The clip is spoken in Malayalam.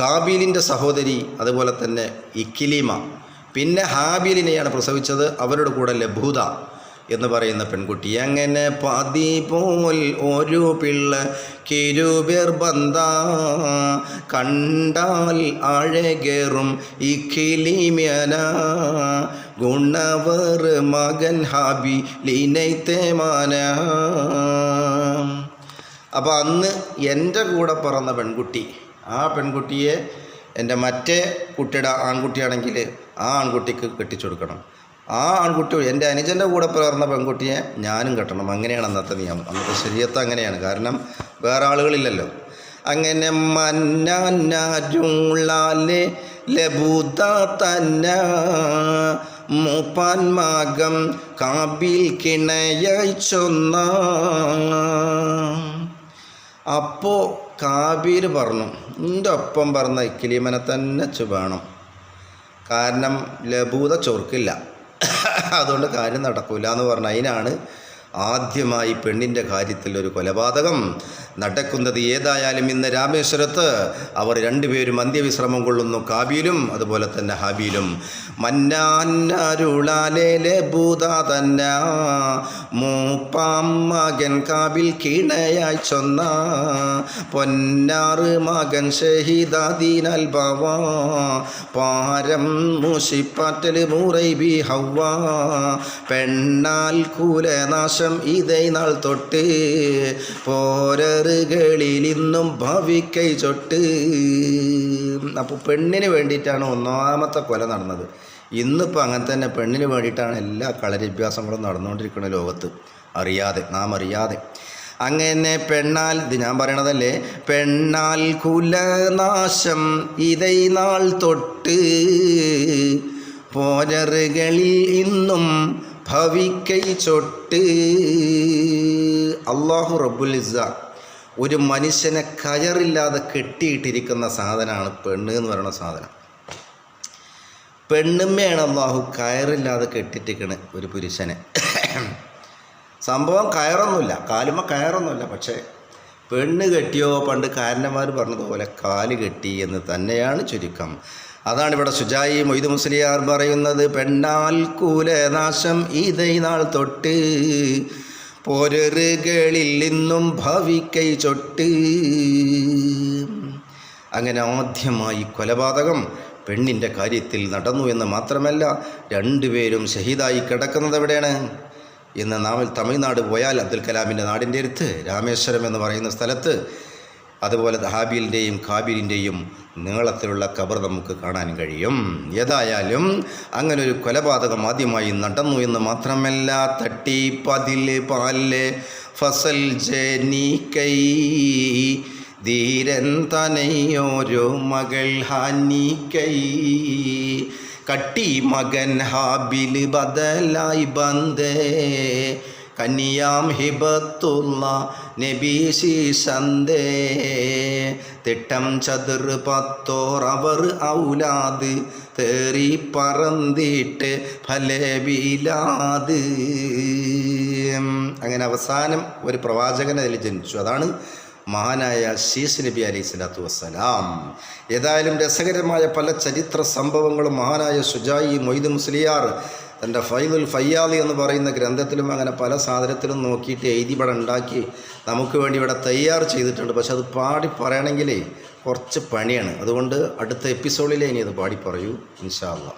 കാബീലിന്റെ സഹോദരി അതുപോലെ തന്നെ ഇക്കിലീമ. പിന്നെ ഹാബീലിനെയാണ് പ്രസവിച്ചത് അവരുടെ കൂടെ ലഭൂത എന്ന് പറയുന്ന പെൺകുട്ടി. അങ്ങനെ പതി പോൽ ഒരു പിള്ള കിരുപേർ ബന്ധ കണ്ടാൽ അഴകേറും ഇക്കിലിമ്യന. ഗുണവർ മകൻ ഹാബി ലീനൈത്തേമാന അപ്പോൾ അന്ന് എന്റെ കൂടെ പിറന്ന പെൺകുട്ടി ആ പെൺകുട്ടിയെ എന്റെ മറ്റേ കുട്ടിയുടെ ആൺകുട്ടിയാണെങ്കിൽ ആ ആൺകുട്ടിക്ക് കെട്ടിച്ചു കൊടുക്കണം. ആ ആൺകുട്ടി എന്റെ അനുജന്റെ കൂടെ പിറന്ന പെൺകുട്ടിയെ ഞാനും കെട്ടണം. അങ്ങനെയാണ് അന്നത്തെ നിയമം. അന്നത്തെ ശരീരത്ത് അങ്ങനെയാണ്. കാരണം വേറെ ആളുകളില്ലല്ലോ. അങ്ങനെ മന്നാരുള്ളാലെ ലഭൂത തന്ന മൂപ്പാൻ മകം കാബിൽ കിണയച്ചൊന്ന ചൊന്ന. അപ്പോൾ കാബീൽ പറഞ്ഞു എന്റെ ഒപ്പം പറഞ്ഞ ഇക്കിലീമനെ തന്നെ ചു വേണം. കാരണം ലഭൂത ചൊർക്കില്ല. അതുകൊണ്ട് കാര്യം നടക്കില്ല എന്ന് പറഞ്ഞു അതിനാണ് ആദ്യമായി പെണ്ണിന്റെ കാര്യത്തിൽ ഒരു കൊലപാതകം നടക്കുന്നത് ഏതായാലും ഇന്ന് രാമേശ്വരത്ത്. അവർ രണ്ടുപേരും അന്ത്യവിശ്രമം കൊള്ളുന്നു കാബിലും അതുപോലെ തന്നെ ഹാബിയിലും മന്നാന്നരുളാലേലെ ഭൂത തന്ന. മൂപ്പാം മകൻ കാബിൽ കീണയായി ചൊന്ന. പൊന്നാറ് മകൻ ഷഹീദാദീനൽ ഭവ പാരം മൂഷിപ്പാറ്റൽ മൂറൈബി ഹവ്വ. പെണ്ണാൽ കൂലനാശം ഇതേ നാൾ തൊട്ട് പോരറുകളിൽ ഇന്നും ഭവിക്കൈ ചൊട്ട്. അപ്പോൾ പെണ്ണിന് വേണ്ടിയിട്ടാണ് ഒന്നാമത്തെ കൊല നടന്നത്. ഇന്നിപ്പോൾ അങ്ങനെ തന്നെ പെണ്ണിന് വേണ്ടിയിട്ടാണ് എല്ലാ കളരിഭ്യാസങ്ങളും നടന്നുകൊണ്ടിരിക്കുന്ന ലോകത്ത്. അറിയാതെ നാം അറിയാതെ. അങ്ങനെ പെണ്ണാൽ ഇത് ഞാൻ പറയണതല്ലേ? പെണ്ണാൽ കുലനാശം ഇതൈ നാൾ തൊട്ട് പോരറുകളിൽ ഇന്നും ഭവിക്കൈ ചൊട്ട്. അള്ളാഹു റബ്ബുൽ ഇസ്സ ഒരു മനുഷ്യനെ കയറില്ലാതെ കെട്ടിയിട്ടിരിക്കുന്ന സാധനമാണ് പെണ്ണ് എന്ന് പറയുന്ന സാധനം. പെണ്ണുമ്മയാണ് അള്ളാഹു കയറില്ലാതെ കെട്ടിട്ടിരിക്കണ് ഒരു പുരുഷനെ. സംഭവം കയറൊന്നുമില്ല കാലുമ്മ കയറൊന്നുമില്ല പക്ഷേ പെണ്ണ് കെട്ടിയോ പണ്ട് കാരനന്മാർ പറഞ്ഞതുപോലെ കാൽ കെട്ടി എന്ന് തന്നെയാണ് ചുരുക്കം. അതാണ് ഇവിടെ സുജായി മൊയ്ത് മുസ്ലിയാർ പറയുന്നത് പെണ്ണാൽ കൂലനാശം ഇതൈ നാൾ തൊട്ട്. പോരറുകളിൽ നിന്നും ഭവിക്കൈ ചൊട്ട്. അങ്ങനെ ആദ്യമായി കൊലപാതകം പെണ്ണിന്റെ കാര്യത്തിൽ നടന്നു എന്ന് മാത്രമല്ല രണ്ടുപേരും ഷഹീദായി കിടക്കുന്നത് എവിടെയാണ്? ഇന്ന് നാമിൽ തമിഴ്നാട് പോയാൽ അബ്ദുൽ കലാമിന്റെ നാടിന്റെ അടുത്ത് രാമേശ്വരം എന്ന് പറയുന്ന സ്ഥലത്ത് അതുപോലെ ഹാബീലിന്റെയും കാബീലിന്റെയും നീളത്തിലുള്ള കബർ നമുക്ക് കാണാൻ കഴിയും. ഏതായാലും അങ്ങനെ ഒരു കൊലപാതകം ആദ്യമായി നടന്നു എന്ന് മാത്രമല്ല തട്ടി പതിൽ പാൽ ഫസൽ ജനീക്കൈ ധീരൻ തനയോരോ മകൾ ഹാനിക്കൈ കട്ടി മകൻ ഹാബിൽ ബദലായി ബന്ദേ കന്നിയാം ഹിബത്തുള്ള നബീശീസന്തേ തിട്ടം ചതുർ പത്തോർ അവർ ഔലാദ്. തേറി പറന്തിട്ട് ഫലവിലാത് അങ്ങനെ അവസാനം ഒരു പ്രവാചകൻ അതിൽ ജനിച്ചു. അതാണ് മഹാനായ ശീസ് നബി അലൈഹി സ്വലാത്തു വസ്സലാം. ഏതായാലും രസകരമായ പല ചരിത്ര സംഭവങ്ങളും മഹാനായ സുജായി മൊയ്ദ് മുസ്ലിയാർ തന്റെ ഫൈവൽ ഫയ്യാദി എന്ന് പറയുന്ന ഗ്രന്ഥത്തിലും അങ്ങനെ പല സാധനത്തിലും നോക്കിയിട്ട് എഴുതി ഇവിടെ ഉണ്ടാക്കി നമുക്ക് വേണ്ടി ഇവിടെ തയ്യാർ ചെയ്തിട്ടുണ്ട്. പക്ഷെ അത് പാടി പറയണമെങ്കിലേ കുറച്ച് പണിയാണ്. അതുകൊണ്ട് അടുത്ത എപ്പിസോഡിലേ ഇനി അത് പാടി പറയൂ. ഇൻഷാ അള്ളാ.